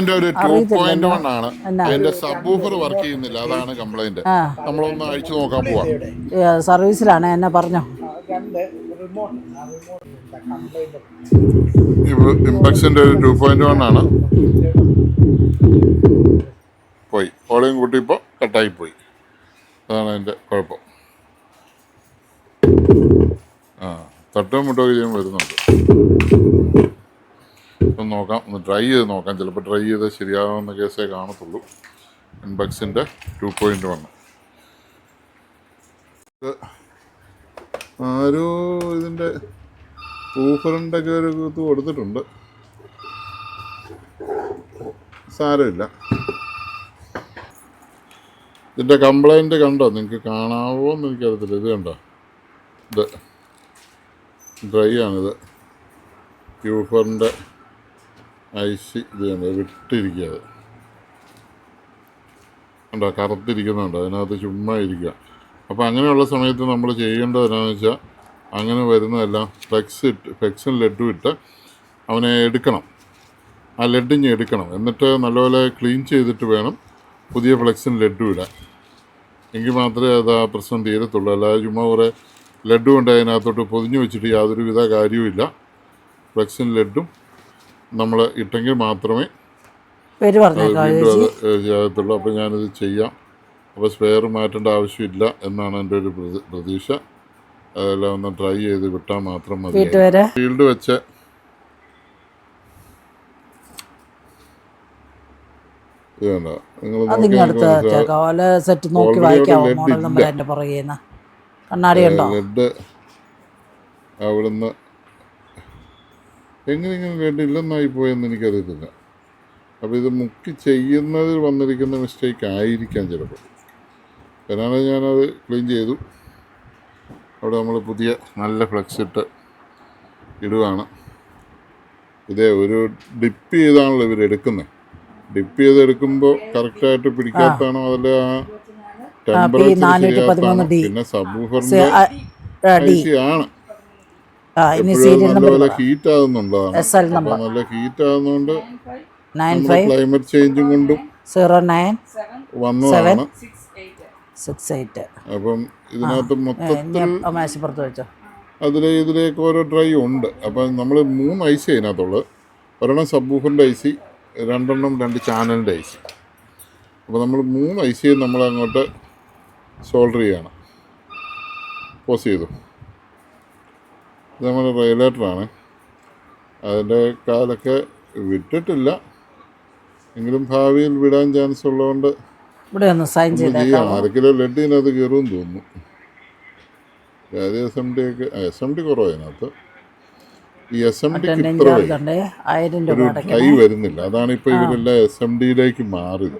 ന്റെ ഒരു to point one ആണ്? അതിന്റെ സബ് വർക്ക് ചെയ്യുന്നില്ല. അതാണ് കംപ്ലൈന്റ് നമ്മൾ നമ്മളൊന്ന് അഴിച്ചു നോക്കാൻ പോവാ. സർവീസിലാണ് എന്നെ പറഞ്ഞോ? ഇമ്പക്സിന്റെ ഒരു ടു പോയിന്റ് വൺ ആണ്. പോയി. ഓളയും കൂട്ടിയപ്പോൾ കട്ടായി പോയി. അതാണ് അതിന്റെ കുഴപ്പം. ആ തട്ടും മുട്ടോ ചെയ്യുമ്പോൾ വരുന്നുണ്ട്. ഒന്ന് നോക്കാം. ഒന്ന് ഡ്രൈ ചെയ്ത് നോക്കാം. ചിലപ്പോൾ ഡ്രൈ ചെയ്ത് ശരിയാവുന്ന കേസേ കാണത്തുള്ളൂ. ഇൻബക്സിന്റെ ടു പോയിന്റ് വൺ ആരോ ഇതിന്റെ ഊഫറിന്റെ ഒക്കെ ഒരു ഇത് കൊടുത്തിട്ടുണ്ട്. സാരമില്ല. ഇതിന്റെ കംപ്ലൈന്റ് കണ്ടോ? നിങ്ങൾക്ക് കാണാവോ എന്ന് എനിക്കറിയത്തില്ല. ഇത് കണ്ടോ? ഇത് ഡ്രൈ ആണിത്. യൂഫറിന്റെ ഐസി ഇത് വിട്ടിരിക്കുക അത് കണ്ടോ കറുത്തിരിക്കുന്നുണ്ടോ അതിനകത്ത് ചുമ്മാ ഇരിക്കുക. അപ്പോൾ അങ്ങനെയുള്ള സമയത്ത് നമ്മൾ ചെയ്യേണ്ടത് എന്നാന്ന് വെച്ചാൽ അങ്ങനെ വരുന്നതെല്ലാം ഫ്ലെക്സ് ഇട്ട് ഫ്ലെക്സും ലഡും ഇട്ട് അവനെ എടുക്കണം. ആ ലഡിങ് എടുക്കണം. എന്നിട്ട് നല്ലപോലെ ക്ലീൻ ചെയ്തിട്ട് വേണം പുതിയ ഫ്ലെക്സും ലഡും ഇടാൻ. എങ്കിൽ മാത്രമേ അത് ആ പ്രശ്നം തീരത്തുള്ളൂ. അല്ലാതെ ചുമ്മാ കുറേ ലഡു കൊണ്ട് അതിനകത്തോട്ട് പൊതിഞ്ഞു വെച്ചിട്ട് യാതൊരുവിധ കാര്യവുമില്ല. ഫ്ലെക്സും ലഡും നമ്മൾ ഇട്ടെങ്കിൽ മാത്രമേ പേര് ചെയ്യത്തുള്ളൂ അപ്പോൾ ഞാനിത് ചെയ്യാം. അപ്പോൾ സ്പെയർ മാറ്റേണ്ട ആവശ്യമില്ല എന്നാണ് എന്റെ ഒരു പ്രതി- പ്രതീക്ഷ. അതെല്ലാം ഒന്ന് ട്രൈ ചെയ്ത് വിട്ടാൽ മാത്രം മതി. ഫീൽഡ് വെച്ച്. സെറ്റ് നോക്കി മോഡൽ നമ്പർ. എന്റെ കണ്ണാടി ഉണ്ടോ അവിടുന്ന് എങ്ങനെ രണ്ട് ഇല്ലെന്നായി പോയെന്ന് എനിക്കറിയത്തില്ല. അപ്പോൾ ഇത് മുക്കി ചെയ്യുന്നതിൽ വന്നിരിക്കുന്ന മിസ്റ്റേക്ക് ആയിരിക്കാം ചിലപ്പോൾ. എന്നാണ് ഞാനത് ക്ലീൻ ചെയ്തു. അവിടെ നമ്മൾ പുതിയ നല്ല ഫ്ലെക്സ് ഇട്ട് ഇടുകയാണ് ഇതേ ഒരു ഡിപ്പ് ചെയ്താണല്ലോ ഇവർ എടുക്കുന്നത് ഡിപ്പ് ചെയ്ത് എടുക്കുമ്പോൾ കറക്റ്റായിട്ട് പിടിക്കാത്താണോ അതിൽ ആ ടെമ്പറേച്ചർ. പിന്നെ സബ് ആണ്. ഇനി സീരിയൽ നമ്പർ ഹീറ്റ് ആകുന്നുണ്ടതാണ് എസ് എൽ നമ്പർ നല്ല ഹീറ്റ് ആകുന്നതുകൊണ്ട് നയൻ നമ്മുടെ ഫൈവ് ക്ലൈമറ്റ് ചേഞ്ചും കൊണ്ടും സീറോ നയൻ വന്നതാണ്. സിക്സ് എയ്റ്റ് അപ്പം ഇതിനകത്ത് മൊത്തത്തിൽ ആ മേശപ്പുറത്ത് വെച്ചോ. അതിലെ ഇതിലേക്ക് ഓരോ ഡ്രൈ ഉണ്ട്. അപ്പം നമ്മൾ മൂന്ന് ഐ സി അതിനകത്തുള്ളത്. ഒരെണ്ണം സബ്ബൂഫറിന്റെ ഐ സി രണ്ടെണ്ണം രണ്ട് ചാനലിന്റെ ഐ സി അപ്പോൾ നമ്മൾ മൂന്ന് ഐ സി നമ്മൾ അങ്ങോട്ട് സോൾഡർ ചെയ്യണം. പോസ് ചെയ്തു. ഇത് നമ്മുടെ റെഗുലേറ്ററാണ് അതിന്റെ കാലൊക്കെ വിട്ടിട്ടില്ല. എങ്കിലും ഭാവിയിൽ വിടാൻ ചാൻസ് ഉള്ളതുകൊണ്ട് ഇവിടെ ഒന്ന് സൈൻ ചെയ്തേക്കാം. ചെയ്യാം അര കിലോ ലഡ് ഇതിനകത്ത് കയറുമെന്ന് തോന്നുന്നു എസ് എം ഡി ഒക്കെ എസ് എം ഡി അതിനകത്ത് ഈ എസ് എം ഡിക്ക് ഇത്ര ഒരു ഡ്രൈ വരുന്നില്ല. അതാണ് ഇപ്പോൾ ഇവരെല്ലാം എസ് എം ഡിയിലേക്ക് മാറിയത്.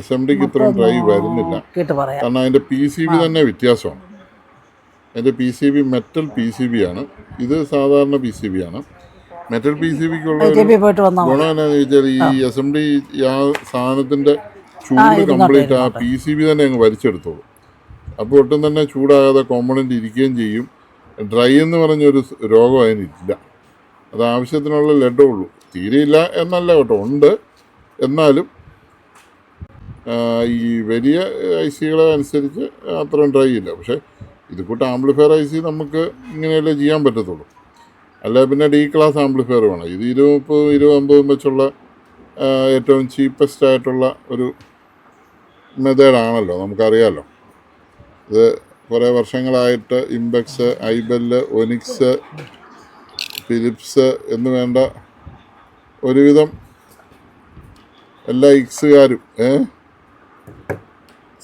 എസ് എം ഡിക്ക് ഇത്രയും ഡ്രൈ വരുന്നില്ല. കേട്ട് പറയാം. കാരണം അതിന്റെ പി സി ബി തന്നെ വ്യത്യാസമാണ്. അതിന്റെ P C B metal P C B ആണ്. ഇത് സാധാരണ പി സി ബി ആണ്. മെറ്റൽ പി സി ബിക്കുള്ള ഗുണം എന്നാന്ന് ചോദിച്ചാൽ ഈ എസ് എം ഡി ആ സാധനത്തിന്റെ ചൂട് കംപ്ലീറ്റ് ആ. പി സി ബി തന്നെ അങ്ങ് വലിച്ചെടുത്തോളൂ. അപ്പോൾ ഒട്ടും തന്നെ ചൂടാകാതെ കോമ്പണന്റ് ഇരിക്കുകയും ചെയ്യും. ഡ്രൈ എന്ന് പറഞ്ഞൊരു രോഗം അതിനില്ല. അത് ആവശ്യത്തിനുള്ള ലഡേ ഉള്ളൂ. തീരെയില്ല എന്നല്ല കേട്ടോ ഉണ്ട്. എന്നാലും ഈ വലിയ ഐ സികളെ അനുസരിച്ച് അത്രയും ഡ്രൈ ഇല്ല. പക്ഷേ ഇത് കൂട്ട് ആംപ്ലിഫയർ ഐ സി നമുക്ക് ഇങ്ങനെയല്ലേ ചെയ്യാൻ പറ്റത്തുള്ളൂ. അല്ല പിന്നെ ഡി ക്ലാസ് ആംപ്ലിഫയർ വേണം. ഇത് ഇരുപത് ഇരുപത് അമ്പതും വെച്ചുള്ള ഏറ്റവും ചീപ്പസ്റ്റ് ആയിട്ടുള്ള ഒരു മെത്തേഡാണല്ലോ നമുക്കറിയാമല്ലോ ഇത് കുറേ വർഷങ്ങളായിട്ട് ഇംബെക്സ് ഐബെല്ല് ഒനിക്സ് ഫിലിപ്സ് എന്ന് വേണ്ട ഒരുവിധം എല്ലാ ഇക്സുകാരും ഏ?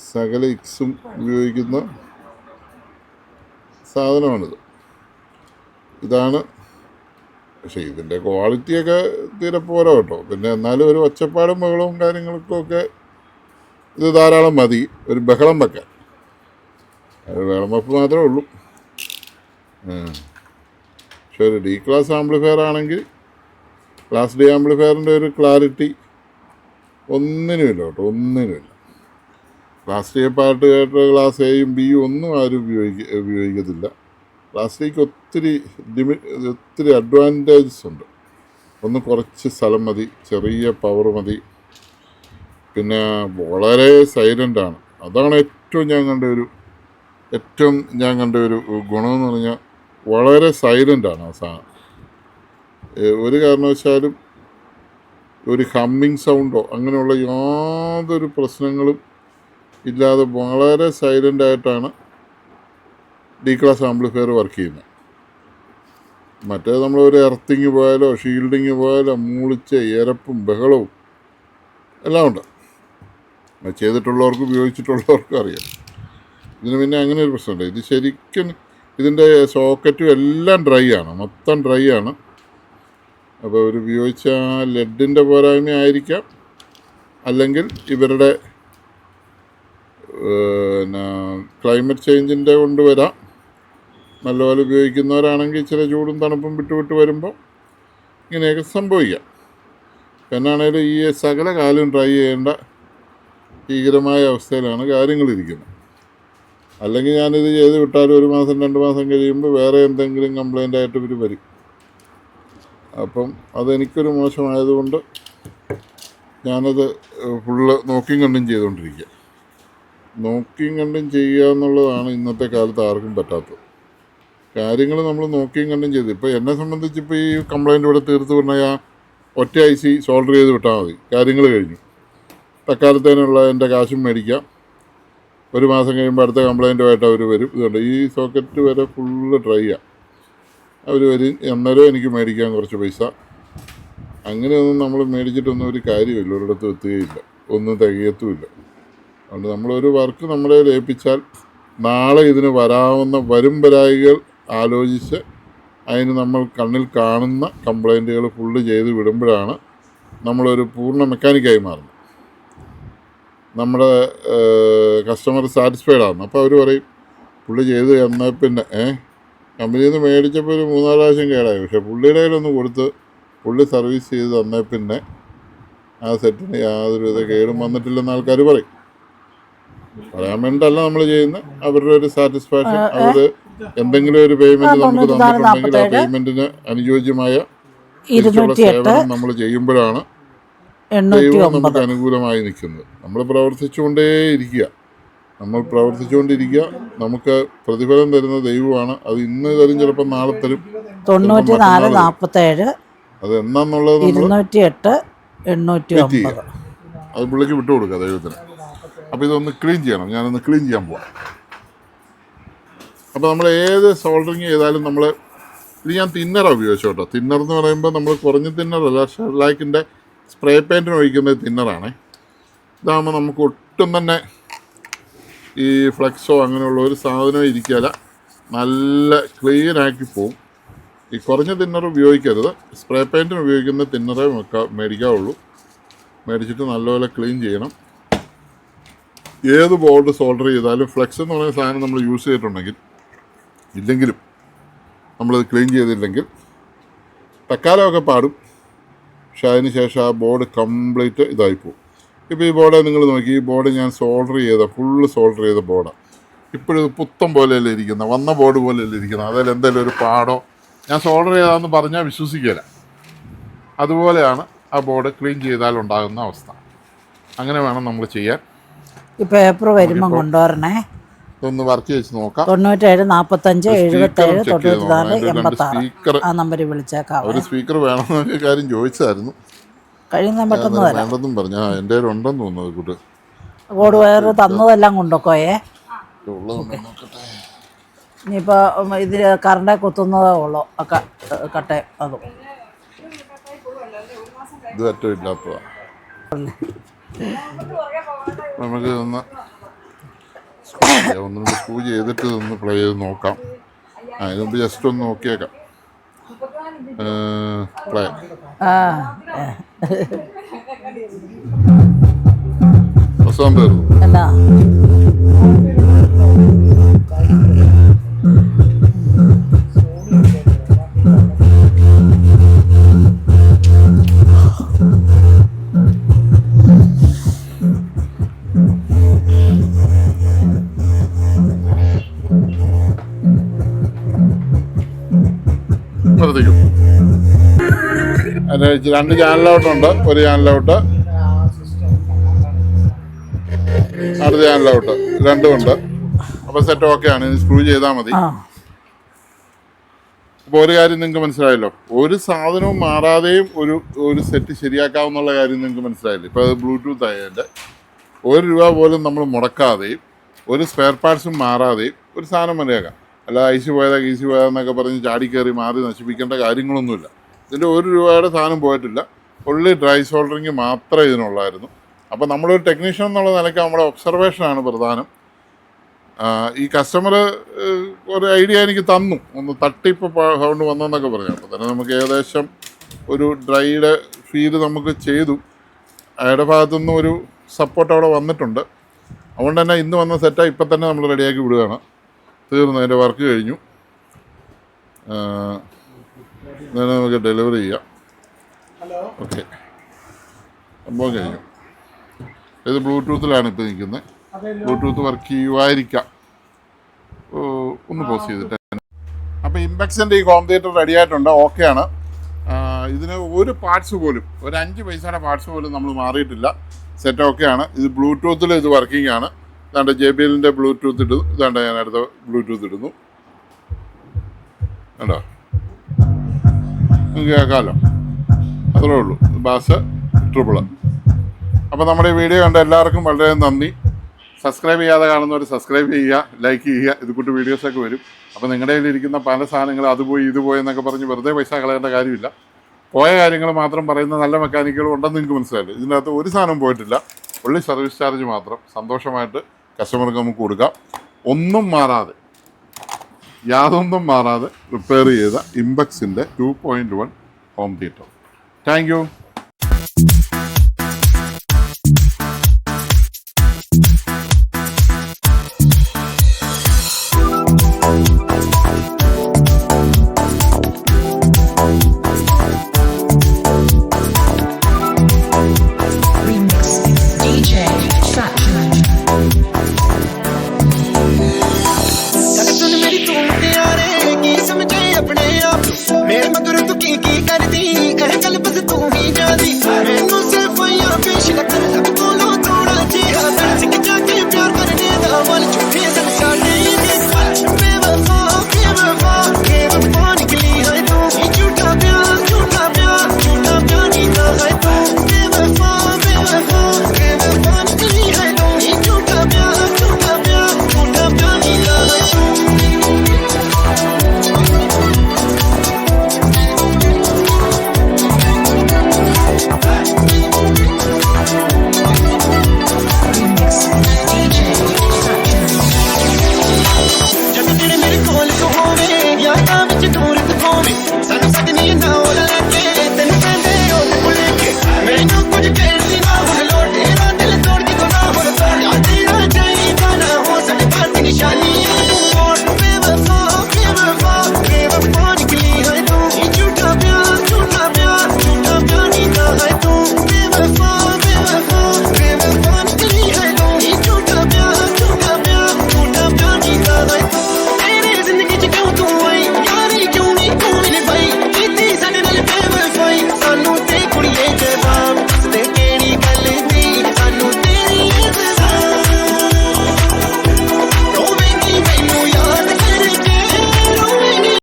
സകല ഇക്സും ഉപയോഗിക്കുന്ന സാധനമാണിത്. ഇതാണ്. പക്ഷേ ഇതിന്റെ ക്വാളിറ്റിയൊക്കെ തീരെ പോരാ കേട്ടോ. പിന്നെ എന്നാലും ഒരു ഒച്ചപ്പാടും ബഹളവും കാര്യങ്ങൾക്കും ഒക്കെ ഇത് ധാരാളം മതി. ഒരു ബഹളം വെക്കാൻ. അത് ബഹളം വെപ്പ് മാത്രമേ ഉള്ളൂ. പക്ഷെ ഒരു ഡി ക്ലാസ് ആംപ്ലിഫയർ ആണെങ്കിൽ ക്ലാസ് ഡി ആംപ്ലിഫയറിന്റെ ഒരു ക്ലാരിറ്റി ഒന്നിനുമില്ല കേട്ടോ. ഒന്നിനുമില്ല പാട്ട് കേട്ട ക്ലാസ് എയും ബിയും ഒന്നും ആരും ഉപയോഗിക്ക ഉപയോഗിക്കത്തില്ല. ക്ലാസ് ഒത്തിരി ലിമി ഒത്തിരി അഡ്വാന്റേജസ് ഉണ്ട്. ഒന്ന് കുറച്ച് സ്ഥലം മതി ചെറിയ പവർ മതി. പിന്നെ വളരെ സൈലന്റാണ് അതാണ് ഏറ്റവും ഞാൻ കണ്ട ഒരു ഏറ്റവും ഞാൻ കണ്ട ഒരു ഗുണമെന്ന് പറഞ്ഞാൽ വളരെ സൈലന്റാണ് ആ സാധനം ഒരു കാരണവശാലും ഒരു ഹമ്മിങ് സൗണ്ടോ അങ്ങനെയുള്ള യാതൊരു പ്രശ്നങ്ങളും ഇല്ലാതെ വളരെ സൈലന്റ് ആയിട്ടാണ് ഡി ക്ലാസ് ആംപ്ലിഫയർ വർക്ക് ചെയ്യുന്നത്. മറ്റേ നമ്മൾ ഒരു എർത്തിങ് പോയാലോ ഷീൽഡിങ് പോയാലോ മൂളിച്ച എരപ്പും ബഹളവും എല്ലാം ഉണ്ട്. ചെയ്തിട്ടുള്ളവർക്ക് ചെയ്തിട്ടുള്ളവർക്കും ഉപയോഗിച്ചിട്ടുള്ളവർക്കും അറിയാം. ഇതിന് പിന്നെ അങ്ങനെ ഒരു പ്രശ്നമുണ്ട്. ഇത് ശരിക്കും ഇതിന്റെ സോക്കറ്റും എല്ലാം ഡ്രൈ ആണ്. മൊത്തം ഡ്രൈ ആണ്. അപ്പോൾ ഒരു ഉപയോഗിച്ച ലെഡിന്റെ പോരായ്മ ആയിരിക്കാം. അല്ലെങ്കിൽ ഇവരുടെ പിന്നെ ക്ലൈമറ്റ് ചേഞ്ചിന്റെ കൊണ്ട് വരാം. നല്ലപോലെ ഉപയോഗിക്കുന്നവരാണെങ്കിൽ ചില ചൂടും തണുപ്പും വിട്ടുവിട്ട് വിട്ട് വരുമ്പോൾ ഇങ്ങനെയൊക്കെ സംഭവിക്കാം. എന്നാണേലും ഈ സകല കാലം ട്രൈ ചെയ്യേണ്ട ഭീകരമായ അവസ്ഥയിലാണ് കാര്യങ്ങളിരിക്കുന്നത്. അല്ലെങ്കിൽ ഞാനിത് ചെയ്ത് വിട്ടാൽ ഒരു മാസം രണ്ട് മാസം കഴിയുമ്പോൾ വേറെ എന്തെങ്കിലും കംപ്ലൈന്റ് ആയിട്ട് ഇവർ വരും. അപ്പം അതെനിക്കൊരു മോശമായതുകൊണ്ട് ഞാനത് ഫുള്ള് നോക്കിയും കണ്ടും ചെയ്തുകൊണ്ടിരിക്കുക. നോക്കിയും കണ്ടും ചെയ്യുക എന്നുള്ളതാണ് ഇന്നത്തെ കാലത്ത് ആർക്കും പറ്റാത്തത്. കാര്യങ്ങൾ നമ്മൾ നോക്കിയും കണ്ടും ചെയ്ത്. ഇപ്പോൾ എന്നെ സംബന്ധിച്ച് ഇപ്പോൾ ഈ കംപ്ലൈന്റ് ഇവിടെ തീർത്ത് പറഞ്ഞാൽ ഒറ്റ ഐ സി സോൾഡർ ചെയ്ത് വിട്ടാൽ മതി. കാര്യങ്ങൾ കഴിഞ്ഞു. തക്കാലത്തേനുള്ള എന്റെ കാശും മേടിക്കാം. ഒരു മാസം കഴിയുമ്പോൾ അടുത്ത കംപ്ലൈന്റുമായിട്ട് അവർ വരും. ഇതുണ്ട്. ഈ സോക്കറ്റ് വരെ ഫുള്ള് ഡ്രൈ ആണ് അവർ വരും. അന്നേരം എനിക്ക് മേടിക്കാൻ കുറച്ച് പൈസ. അങ്ങനെയൊന്നും നമ്മൾ മേടിച്ചിട്ടൊന്നും ഒരു കാര്യമില്ല. ഒരിടത്തും എത്തുകയില്ല. ഒന്നും തികയത്തുമില്ല. അതുകൊണ്ട് നമ്മളൊരു വർക്ക് നമ്മളെ ഏൽപ്പിച്ചാൽ നാളെ ഇതിന് വരാവുന്ന വരും വരായികൾ ആലോചിച്ച് അതിന് നമ്മൾ കണ്ണിൽ കാണുന്ന കംപ്ലൈന്റുകൾ ഫുള്ള് ചെയ്ത് വിടുമ്പോഴാണ് നമ്മളൊരു പൂർണ മെക്കാനിക്കായി മാറുന്നത്. നമ്മുടെ കസ്റ്റമർ സാറ്റിസ്ഫൈഡ് ആകുന്നു അപ്പോൾ അവർ പറയും പുള്ളി ചെയ്ത് എന്നാൽ പിന്നെ ഏ കമ്പനിയിൽ നിന്ന് മേടിച്ചപ്പോൾ ഒരു മൂന്നാൽ പ്രാവശ്യം കേടായി. പക്ഷേ പുള്ളിയുടെ കയ്യിലൊന്ന് കൊടുത്ത് പുള്ളി സർവീസ് ചെയ്ത് തന്നേ പിന്നെ ആ സെറ്റിന് യാതൊരു വിധ കേടും വന്നിട്ടില്ലെന്ന് ആൾക്കാർ പറയും. പറയാൻ വേണ്ടിയിട്ടല്ല നമ്മൾ ചെയ്യുന്നത് അവരുടെ ഒരു സാറ്റിസ്ഫാക്ഷൻ അവർ എന്തെങ്കിലും ഒരു പേയ്മെന്റ് നമുക്ക് തന്നിട്ടുണ്ടെങ്കിൽ ആ പേയ്മെന്റിന് അനുയോജ്യമായ സേവനം നമ്മൾ ചെയ്യുമ്പോഴാണ് ദൈവം നമുക്ക് അനുകൂലമായി നിൽക്കുന്നത്. നമ്മൾ പ്രവർത്തിച്ചുകൊണ്ടേ ഇരിക്കുക നമ്മൾ പ്രവർത്തിച്ചുകൊണ്ടിരിക്കുക. നമുക്ക് പ്രതിഫലം തരുന്ന ദൈവമാണ്. അത് ഇന്ന് തരും ചിലപ്പോൾ നാളെ തരും. തൊണ്ണൂറ്റി നാല് നാൽപ്പത്തേഴ് അത് എന്നാന്നുള്ളത് ഇരുന്നൂറ്റി എട്ട് എണ്ണൂറ്റി അത് പുള്ളിക്ക് വിട്ടുകൊടുക്കുക ദൈവത്തിന്. അപ്പോൾ ഇതൊന്ന് ക്ലീൻ ചെയ്യണം. ഞാനൊന്ന് ക്ലീൻ ചെയ്യാൻ പോവാം. അപ്പോൾ നമ്മൾ ഏത് സോൾഡറിങ് ചെയ്താലും നമ്മൾ ഇത് ഞാൻ തിന്നറാണ് ഉപയോഗിച്ചു കേട്ടോ. തിന്നർ എന്ന് പറയുമ്പോൾ നമ്മൾ കുറഞ്ഞ തിന്നറല്ല ഷെർലാക്കിന്റെ സ്പ്രേ പെയിന്റിന് ഒഴിക്കുന്ന തിന്നറാണ് ഇതാകുമ്പോൾ നമുക്ക് ഒട്ടും തന്നെ ഈ ഫ്ലെക്സോ അങ്ങനെയുള്ള ഒരു സാധനവും ഇരിക്കില്ല നല്ല ക്ലീൻ ആക്കി പോവും. ഈ കുറഞ്ഞ തിന്നർ ഉപയോഗിക്കരുത്. സ്പ്രേ പെയിന്റിന് ഉപയോഗിക്കുന്ന തിന്നറേ മേടിക്കാവുള്ളൂ. മേടിച്ചിട്ട് നല്ലപോലെ ക്ലീൻ ചെയ്യണം. ഏത് ബോർഡ് സോൾഡർ ചെയ്താലും ഫ്ലെക്സ് എന്ന് പറയുന്ന സാധനം നമ്മൾ യൂസ് ചെയ്തിട്ടുണ്ടെങ്കിൽ ഇല്ലെങ്കിലും നമ്മളത് ക്ലീൻ ചെയ്തില്ലെങ്കിൽ തക്കാലമൊക്കെ പാടും. പക്ഷെ അതിന് ശേഷം ആ ബോർഡ് കംപ്ലീറ്റ് ഇതായിപ്പോവും ഇപ്പോൾ ഈ ബോർഡ് നിങ്ങൾ നോക്കി ഈ ബോർഡ് ഞാൻ സോൾഡർ ചെയ്ത ഫുള്ള് സോൾഡർ ചെയ്ത ബോർഡാണ് ഇപ്പോഴും പുത്തം പോലെയല്ലേ ഇരിക്കുന്നത് വന്ന ബോർഡ് പോലെയല്ലേ ഇരിക്കുന്നത് അതിൽ എന്തെങ്കിലും ഒരു പാടോ? ഞാൻ സോൾഡർ ചെയ്താന്ന് പറഞ്ഞാൽ വിശ്വസിക്കില്ല അതുപോലെയാണ് ആ ബോർഡ് ക്ലീൻ ചെയ്താൽ ഉണ്ടാകുന്ന അവസ്ഥ. അങ്ങനെ വേണം നമ്മൾ ചെയ്യാൻ. ഈ പേപ്പർ വരുമ്പം കൊണ്ടുവരണേ. ഒന്ന് വർക്ക് ചെയ്ത് നോക്കാം. തൊണ്ണൂറ്റേഴ് നാൽപ്പത്തഞ്ച് എഴുപത്തേഴ് തൊണ്ണൂറ്റിനാല് എൺപത്താറ്. ആ നമ്പറിൽ വിളിച്ചേക്കാം ഒരു സ്പീക്കർ വേണമെന്നൊക്കെ കാര്യം ചോദിച്ചായിരുന്നു. കഴിയുന്ന പെട്ടെന്ന് വേണ്ടെന്നും പറഞ്ഞു. എന്റെ ഉണ്ടെന്ന് തോന്നുന്നു കൂട്ട്. കോഡ് വയർ തന്നതെല്ലാം നോക്കട്ടെ. ഇനിയിപ്പോൾ ഇതിൽ കറണ്ടെ കുത്തുന്നതേ ഉള്ളൂ. ഒക്കെ കട്ടെ അതും. ഇത് ഏറ്റവും ഇല്ലാത്തതാണ് നമുക്ക് ഒന്ന്. ഒന്ന് സ്ക്രൂ ചെയ്തിട്ട് ഇതൊന്ന് പ്ലേ ചെയ്ത് നോക്കാം. ആ ഇതിന് മുമ്പ് ജസ്റ്റ് ഒന്ന് നോക്കിയേക്കാം. പ്ലേ ആ പ്രസവം തീർന്നു എന്നാ? അതിന്റെ രണ്ട് ചാനലൗട്ടുണ്ട് ഒരു ചാനലൗട്ട് അടുത്ത ചാനലൗട്ട് രണ്ടുമുണ്ട്. അപ്പോൾ സെറ്റ് ഓക്കെ ആണ്. സ്ക്രൂ ചെയ്താൽ മതി. അപ്പൊ അപ്പോൾ ഒരു കാര്യം നിങ്ങൾക്ക് മനസ്സിലായല്ലോ. ഒരു സാധനവും മാറാതെയും ഒരു ഒരു സെറ്റ് ശരിയാക്കാവുന്നുള്ള കാര്യം നിങ്ങൾക്ക് മനസ്സിലായില്ലേ? ഇപ്പൊ അത് ബ്ലൂടൂത്ത് ആയതിന്റെ ഒരു രൂപ പോലും നമ്മൾ മുടക്കാതെയും ഒരു സ്പെയർ പാർട്സും മാറാതെയും ഒരു സാധനം മതിയാക്കാം. അല്ല ഐസി പോയതാ ഈസി പോയതാന്നൊക്കെ പറഞ്ഞ് ചാടി കയറി മാറി നശിപ്പിക്കേണ്ട കാര്യങ്ങളൊന്നുമില്ല. ഇതിന്റെ ഒരു രൂപയുടെ സാധനം പോയിട്ടില്ല. ഉള്ളി ഡ്രൈ സോൾഡറിങ് മാത്രമേ ഇതിനുള്ളായിരുന്നു. അപ്പോൾ നമ്മളൊരു ടെക്നീഷ്യൻ എന്നുള്ള നിലയ്ക്ക് നമ്മുടെ ഒബ്സർവേഷനാണ് പ്രധാനം. ഈ കസ്റ്റമർ ഒരു ഐഡിയ എനിക്ക് തന്നു. ഒന്ന് തട്ടിപ്പ് സൗണ്ട് വന്നെന്നൊക്കെ പറഞ്ഞു. അപ്പോൾ തന്നെ നമുക്ക് ഏകദേശം ഒരു ഡ്രൈയുടെ ഫീൽ നമുക്ക് ചെയ്തു. അയാളുടെ ഭാഗത്തുനിന്ന് ഒരു സപ്പോർട്ട് അവിടെ വന്നിട്ടുണ്ട്. അതുകൊണ്ട് തന്നെ ഇന്ന് വന്ന സെറ്റാണ് ഇപ്പം തന്നെ നമ്മൾ റെഡിയാക്കി വിടുകയാണ്. തീർന്നു അതിന്റെ വർക്ക് കഴിഞ്ഞു. ആ, നമുക്ക് ഡെലിവറി ചെയ്യാം. ഓക്കെ. സംഭവം കഴിഞ്ഞു. ഇത് ബ്ലൂടൂത്തിലാണ് ഇപ്പോൾ നിൽക്കുന്നത്. ബ്ലൂടൂത്ത് വർക്ക് ചെയ്യുമായിരിക്കാം ഒന്ന് പോസ് ചെയ്തിട്ട്. അപ്പോൾ ഇമ്പക്സിന്റെ ഈ ഹോം തിയേറ്റർ റെഡി ആയിട്ടുണ്ട് ഓക്കെയാണ് ഇതിന് ഒരു പാർട്സ് പോലും ഒരു അഞ്ച് പൈസയുടെ പാർട്സ് പോലും നമ്മൾ മാറിയിട്ടില്ല. സെറ്റ് ഓക്കെയാണ്. ഇത് ബ്ലൂടൂത്തിൽ ഇത് വർക്കിംഗ് ആണ്. ഇതാണ്ട് ജെ ബി എല്ലിന്റെ ബ്ലൂടൂത്ത് ഇടുന്നു. ഇതാണ്ട് ഞാൻ അടുത്ത ബ്ലൂടൂത്ത് ഇടുന്നു. കണ്ടോ? കേൾക്കാമല്ലോ അത്രേ ഉള്ളൂ. ബാസ് ട്രിപ്പിൾ അപ്പോൾ നമ്മുടെ വീഡിയോ കണ്ട എല്ലാവർക്കും വളരെ നന്ദി. സബ്സ്ക്രൈബ് ചെയ്യാതെ കാണുന്നവർ സബ്സ്ക്രൈബ് ചെയ്യുക ലൈക്ക് ചെയ്യുക. ഇത് കൂട്ട് വീഡിയോസൊക്കെ വരും. അപ്പോൾ നിങ്ങളുടെ കയ്യിലിരിക്കുന്ന പല സാധനങ്ങൾ അത് പോയി ഇത് പോയി എന്നൊക്കെ പറഞ്ഞ് വെറുതെ പൈസ കളയേണ്ട കാര്യമില്ല. പോയ കാര്യങ്ങൾ മാത്രം പറയുന്ന നല്ല മെക്കാനിക്കുകൾ ഉണ്ടെന്ന് നിങ്ങൾക്ക് മനസ്സിലായില്ല. ഇതിന്റെ അകത്ത് ഒരു സാധനം പോയിട്ടില്ല. ഉള്ളി സർവീസ് ചാർജ് മാത്രം. സന്തോഷമായിട്ട് കസ്റ്റമർക്ക് നമുക്ക് കൊടുക്കാം. ഒന്നും മാറാതെ. യാതൊന്നും മാറാതെ റിപ്പയർ ചെയ്ത ഇമ്പക്സിന്റെ two point one home theatre thank you